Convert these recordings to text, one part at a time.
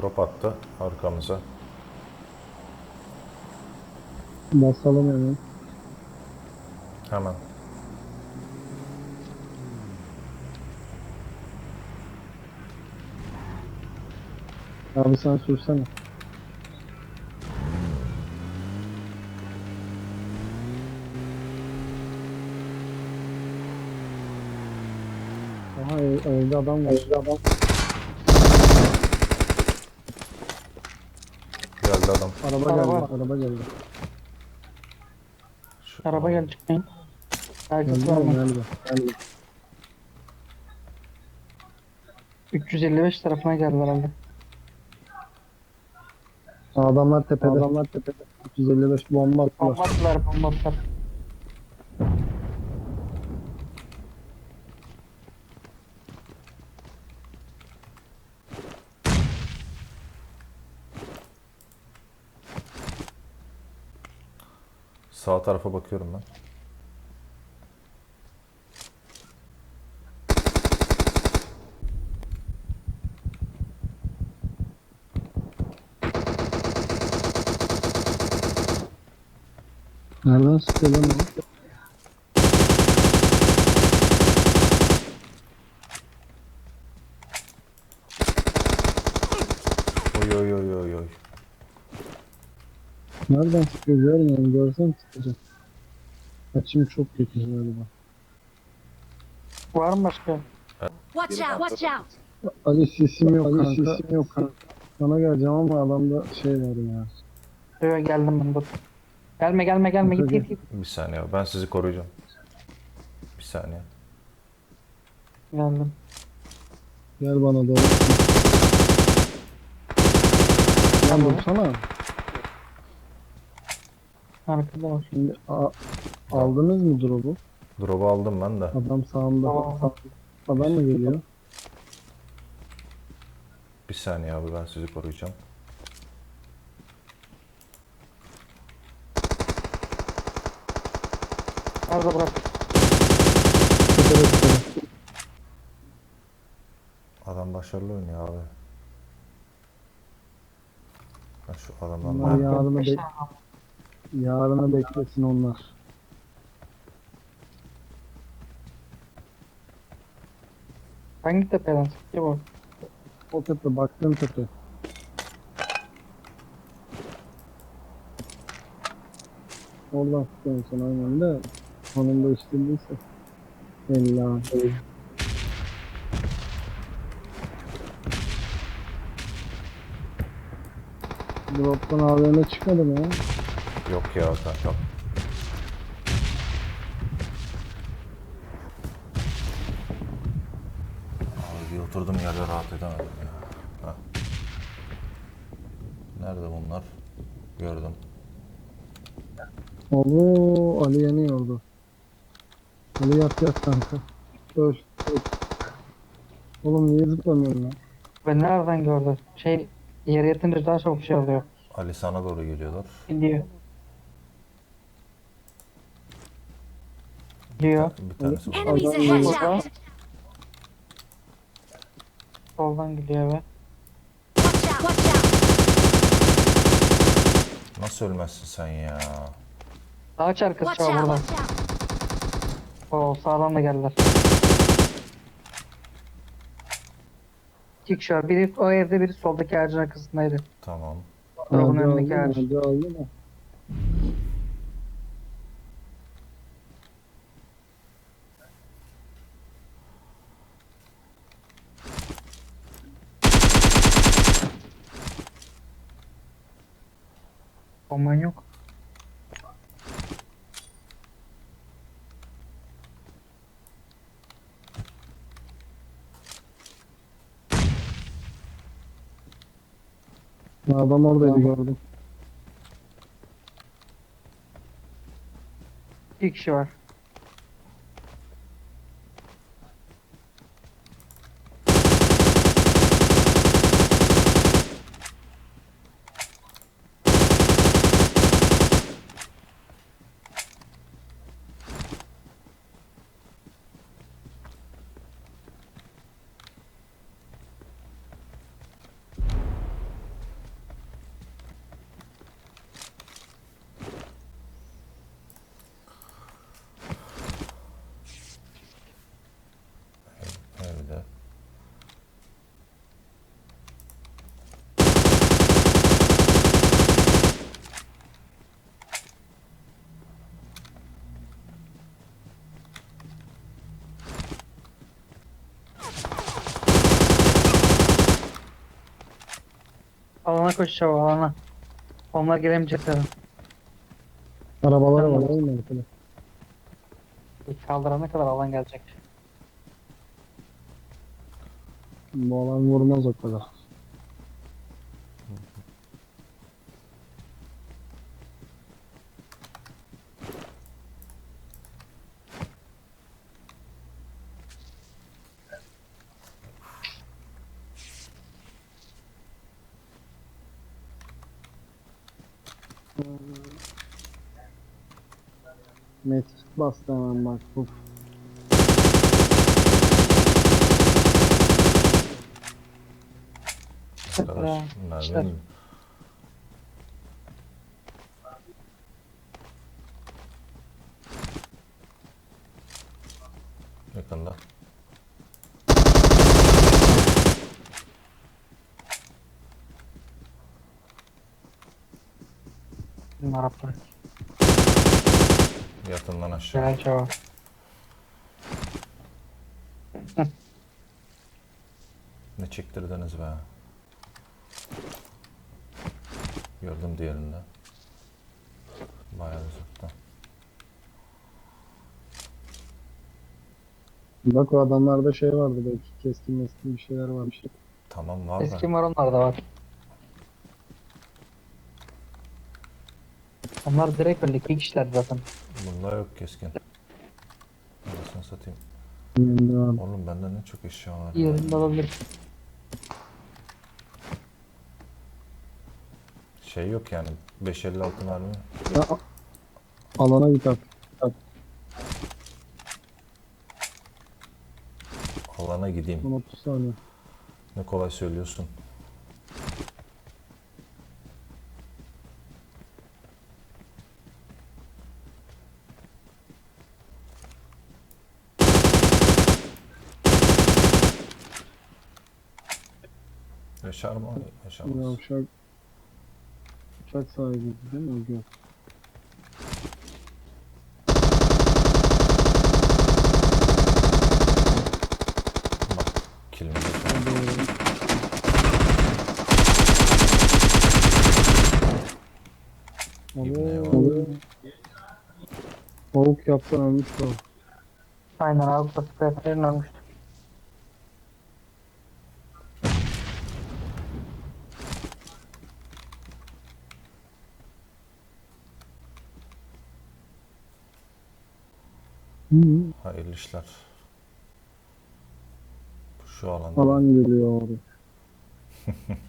Drop attı arkamıza. Basalım hemen. Hemen. Abi sen sürsene. Aha ev- evde adam var. Evde adam. Geldi adam. Araba Araba. geldi. Araba geldi. Şu- Araba geldi çıkmayın. Herkes Geldi var mi? mı? Geldi. Geldi. 355 tarafına geldi herhalde. Adamlar tepede. Adamlar tepede. 355 bomba attılar. Bomba attılar, Sağ tarafa bakıyorum ben. Nereden sıkıyor lan? Nereden sıkıyor görmüyorum. Görsem sıkacak. Açım çok kötü galiba. Var mı başka? Watch out! Watch out! Ali sesim yok Ali kanka. sesim yok kanka. Sana geleceğim ama adamda şey var ya. Yok geldim ben dur. Gelme gelme gelme git git git. Bir saniye ben sizi koruyacağım. Bir saniye. Geldim. Gel bana doğru. Lan dursana. Arkada var. Şimdi a- aldınız mı drop'u? Drop'u aldım ben de. Adam sağımda. Aa. Adam mı geliyor? Bir saniye abi ben sizi koruyacağım. Arada bırak. Tepede tepede. Adam başarılı oynuyor abi. Ben şu adamdan Bunlar Beş tane var. Yarını beklesin onlar. Hangi tepeden sıkıyor bu? O tepe baktığın tepe. Oradan sıkıyorum sen aynen de sonunda istediyse. Ella. Drop'tan AVM çıkmadı mı ya? Yok ya kanka. Abi oturdum yerde rahat edemedim ya. Heh. Nerede bunlar? Gördüm. Oo Ali yanıyordu. Ali yat yat kanka. Öl. öl. Oğlum niye zıplamıyorsun lan? Ben nereden gördü? Şey yere yatınca daha çok şey oluyor. Ali sana doğru geliyorlar. Gidiyor. Gidiyor. Bir tanesi. Enemies Adam burada. Out! Soldan gidiyor eve. Watch out! Watch out! Nasıl ölmezsin sen ya? Ağaç arkası Watch şu an out! buradan. Watch out! Oo sağdan da geldiler. İki kişi var. Biri o evde biri soldaki ağacın arkasındaydı. Tamam. Hadi önündeki ağaç. Mı? Bomban yok. Adam oradaydı gördüm. İki kişi var. Alana koşacağım alana. Onlar gelemeyecekler. Arabalar var değil mi arkada? İlk kaldırana kadar alan gelecek. Bu alan vurmaz o kadar. Metis bastı hemen bak bu. Arkadaş bunlar işte. Yakında. Bizim Araplar. Yatından aşağı. Gelen cevap. Ne çektirdiniz be? Gördüm diğerinde. Bayağı uzakta. Bak o adamlarda şey vardı belki keskin meskin bir şeyler var. Bir şey. Tamam var da. Eski var onlar da var. Onlar direkt öyle iki kişiler zaten. Bunda yok keskin. Anasını satayım. Oğlum bende ne çok eşya var. ya. Yerinde olabilir. Şey yok yani. 556 mermi. Ya, alana git artık. Alana gideyim. Son 30 saniye. Ne kolay söylüyorsun. Yaşar mı? Yaşamaz. Ya uçak uçak sahibi değil mi? Yok. Tavuk yaptan ölmüş o. Aynen Avrupa Süperlerin ölmüştü. Hayırlı işler. Şu alanda. Alan geliyor oraya.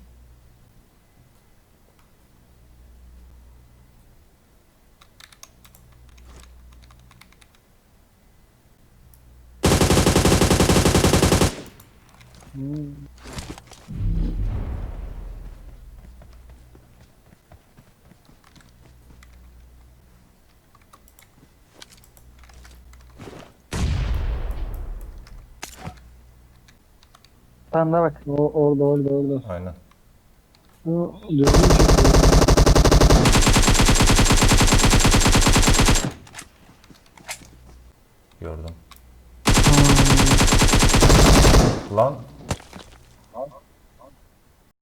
Ben de bak. O orada orada orada. Aynen. O diyorum ki Gördüm. Lan